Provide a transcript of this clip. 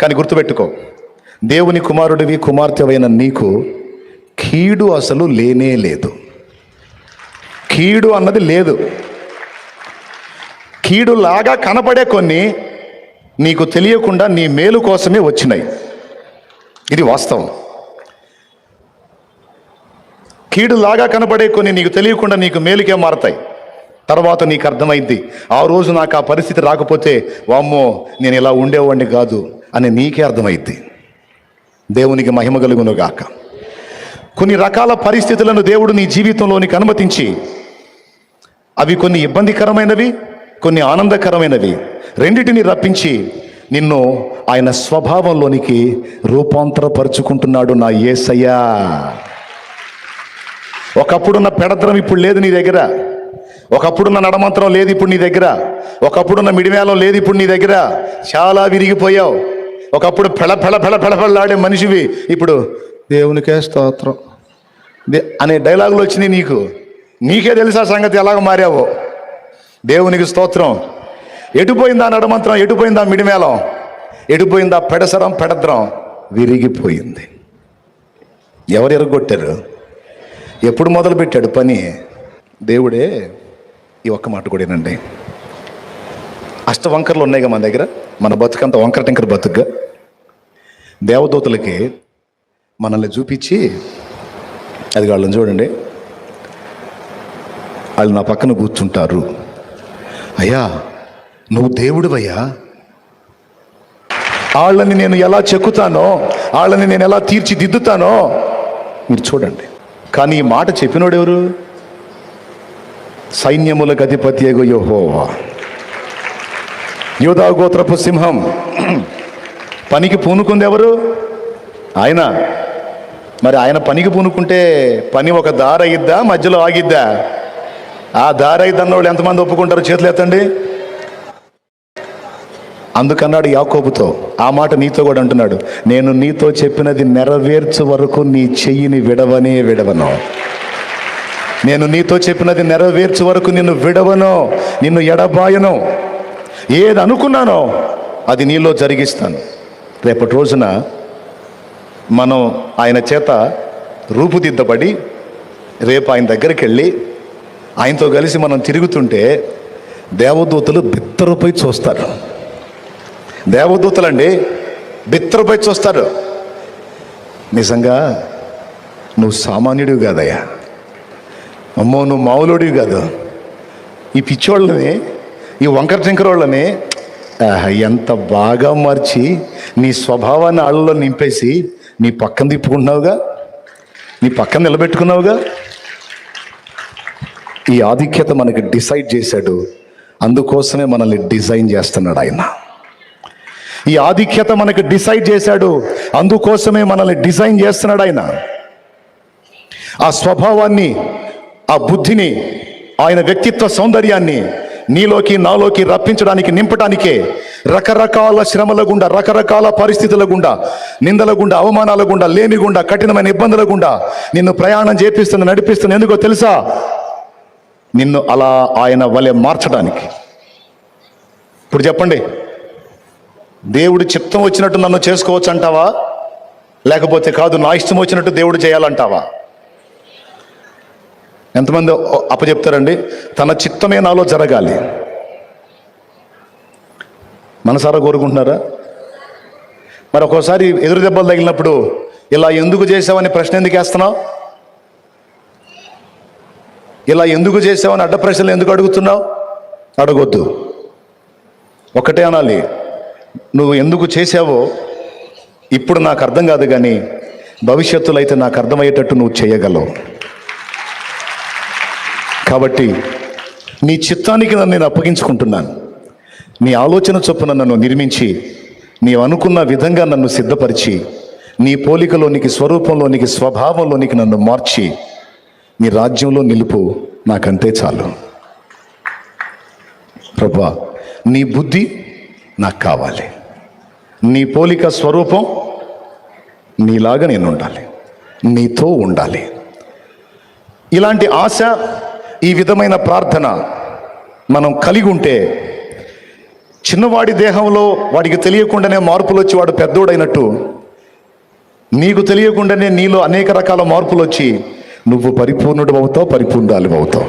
కానీ గుర్తుపెట్టుకో దేవుని కుమారుడివి కుమార్తెవైన నీకు కీడు అసలు లేనే లేదు. కీడు అన్నది లేదు. కీడులాగా కనపడే కొన్ని నీకు తెలియకుండా నీ మేలు కోసమే వచ్చినాయి. ఇది వాస్తవం. కీడులాగా కనపడే కొన్ని నీకు తెలియకుండా నీకు మేలుకే మారతాయి. తర్వాత నీకు అర్థమైంది ఆ రోజు నాకు ఆ పరిస్థితి రాకపోతే వామ్మో నేను ఇలా ఉండేవాడిని కాదు. అని నీకే అర్థమైద్ది. దేవునికి మహిమ కలుగును గాక కొన్ని రకాల పరిస్థితులను దేవుడు నీ జీవితంలోనికి అనుమతించి అవి కొన్ని ఇబ్బందికరమైనవి కొన్ని ఆనందకరమైనవి రెండిటిని రప్పించి నిన్ను ఆయన స్వభావంలోనికి రూపాంతరపరుచుకుంటున్నాడు నా ఏసయ్యా. ఒకప్పుడున్న పెడద్రం ఇప్పుడు లేదు నీ దగ్గర. ఒకప్పుడున్న నడమంత్రం లేదు ఇప్పుడు నీ దగ్గర. ఒకప్పుడున్న మిడివేలం లేదు ఇప్పుడు నీ దగ్గర. చాలా విరిగిపోయావు. ఒకప్పుడు ఫెళ ఫెళ ఫెళ ఫెళఫెళలాడే మనిషివి. ఇప్పుడు దేవునికే స్తోత్రం. దే- అనే డైలాగులు వచ్చినాయి నీకు. నీకే తెలుసా సంగతి ఎలాగ మారావో? దేవునికి స్తోత్రం. ఎటుపోయిందా నడమంత్రం? ఎటుపోయిందా మిడిమేళం? ఎటుపోయిందా పెడసరం పెడద్రం? విరిగిపోయింది. ఎవరు ఎరగొట్టారు? ఎప్పుడు మొదలుపెట్టాడు పని? దేవుడే ఈ ఒక్క మాట కూడానండి అష్ట వంకర్లు ఉన్నాయిగా మన దగ్గర. మన బతుకంత వంకర టింకర బతుకుగా. దేవదూతలకి మనల్ని చూపించి అది వాళ్ళని చూడండి. వాళ్ళు నా పక్కన కూర్చుంటారు. అయ్యా నువ్వు దేవుడివయ్యా. వాళ్ళని నేను ఎలా చెక్కుతానో వాళ్ళని నేను ఎలా తీర్చిదిద్దుతానో మీరు చూడండి. కానీ ఈ మాట చెప్పినోడు ఎవరు? సైన్యములకు అధిపతి ఎగు యెహోవా. యోధా గోత్రపు సింహం. పనికి పూనుకుంది ఎవరు? ఆయన. మరి ఆయన పనికి పూనుకుంటే పని ఒక దారి అయ్యిద్దా మధ్యలో ఆగిద్దా? ఆ దారి అయిద్దన్న వాళ్ళు ఎంతమంది ఒప్పుకుంటారు చేతులు ఎత్తండి. అందుకన్నాడు యాకోబుతో ఆ మాట నీతో కూడా అంటున్నాడు నేను నీతో చెప్పినది నెరవేర్చు వరకు నీ చెయ్యిని విడవనే విడవను. నేను నీతో చెప్పినది నెరవేర్చు వరకు నిన్ను విడవను నిన్ను ఎడబాయను. ఏది అనుకున్నానో అది నీలో జరిగిస్తాను. రేపటి రోజున మనం ఆయన చేత రూపుదిద్దబడి రేపు ఆయన దగ్గరికి వెళ్ళి ఆయనతో కలిసి మనం తిరుగుతుంటే దేవదూతలు బిత్తరుపై చూస్తారు. దేవదూతలండి బిత్తరుపై చూస్తారు. నిజంగా నువ్వు సామాన్యుడివి కాదయ్యా. అమ్మో నువ్వు మామూలుడివి కాదు. ఈ పిచ్చోళ్ళని ఈ వంకర టింకరోళ్ళని ఎంత బాగా మార్చి నీ స్వభావాన్ని ఆళ్ళలో నింపేసి నీ పక్కన తిప్పుకుంటున్నావుగా? నీ పక్కన నిలబెట్టుకున్నావుగా? ఈ ఆధిక్యత మనకి డిసైడ్ చేశాడు. అందుకోసమే మనల్ని డిజైన్ చేస్తున్నాడు ఆయన. ఈ ఆధిక్యత మనకి డిసైడ్ చేశాడు. అందుకోసమే మనల్ని డిజైన్ చేస్తున్నాడు ఆయన. ఆ స్వభావాన్ని ఆ బుద్ధిని ఆయన వ్యక్తిత్వ సౌందర్యాన్ని నీలోకి నాలోకి రప్పించడానికి నింపడానికే రకరకాల శ్రమల గుండా రకరకాల పరిస్థితుల గుండా నిందల గుండా అవమానాల గుండా లేమి గుండా కఠినమైన ఇబ్బందుల గుండా నిన్ను ప్రయాణం చేపిస్తున్న నడిపిస్తున్న ఎందుకో తెలుసా? నిన్ను అలా ఆయన వలె మార్చడానికి. ఇప్పుడు చెప్పండి. దేవుడు చిత్తం వచ్చినట్టు నన్ను చేసుకోవచ్చు అంటావా లేకపోతే కాదు నా ఇష్టం వచ్చినట్టు దేవుడు చేయాలంటావా? ఎంతమంది అప్పచెప్తారండి? తన చిత్తమే నాలో జరగాలి. మనసారా కోరుకుంటున్నారా? మరి ఒక్కోసారి ఎదురు దెబ్బలు తగిలినప్పుడు ఇలా ఎందుకు చేసావని ప్రశ్న ఎందుకు వేస్తున్నావు? ఇలా ఎందుకు చేసావని అడ్డ ప్రశ్నలు ఎందుకు అడుగుతున్నావు? అడగొద్దు. ఒకటే అనాలి. నువ్వు ఎందుకు చేసావో ఇప్పుడు నాకు అర్థం కాదు కానీ భవిష్యత్తులో అయితే నాకు అర్థమయ్యేటట్టు నువ్వు చేయగలవు. కాబట్టి నీ చిత్తానికి నన్ను నేను అప్పగించుకుంటున్నాను. నీ ఆలోచన చొప్పున నన్ను నిర్మించి నీవు అనుకున్న విధంగా నన్ను సిద్ధపరిచి నీ పోలికలోనికి స్వరూపంలోనికి స్వభావంలోనికి నన్ను మార్చి నీ రాజ్యంలో నిలుపు నాకంతే చాలు. ప్రభా నీ బుద్ధి నాకు కావాలి. నీ పోలిక స్వరూపం నీలాగా నేను ఉండాలి. నీతో ఉండాలి. ఇలాంటి ఆశ ఈ విధమైన ప్రార్థన మనం కలిగి ఉంటే చిన్నవాడి దేహంలో వాడికి తెలియకుండానే మార్పులు వచ్చి వాడు పెద్దోడైనట్టు నీకు తెలియకుండానే నీలో అనేక రకాల మార్పులు వచ్చి నువ్వు పరిపూర్ణుడు అవుతావు పరిపూర్ణాలు అవుతావు